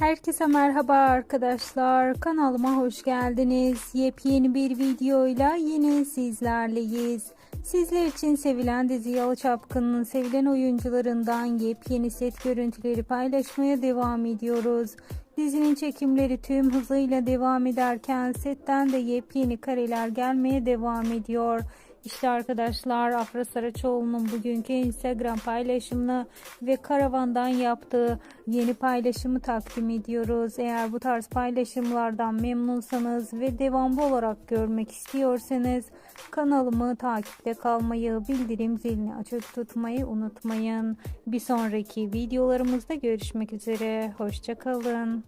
Herkese merhaba arkadaşlar. Kanalıma hoş geldiniz. Yepyeni bir videoyla yine sizlerleyiz. Sizler için sevilen dizi Yalı Çapkın'ın sevilen oyuncularından yepyeni set görüntüleri paylaşmaya devam ediyoruz. Dizinin çekimleri tüm hızıyla devam ederken setten de yepyeni kareler gelmeye devam ediyor. İşte arkadaşlar Afra Saraçoğlu'nun bugünkü Instagram paylaşımını ve karavandan yaptığı yeni paylaşımı takdim ediyoruz. Eğer bu tarz paylaşımlardan memnunsanız ve devamlı olarak görmek istiyorsanız kanalımı takipte kalmayı, bildirim zilini açık tutmayı unutmayın. Bir sonraki videolarımızda görüşmek üzere. Hoşçakalın.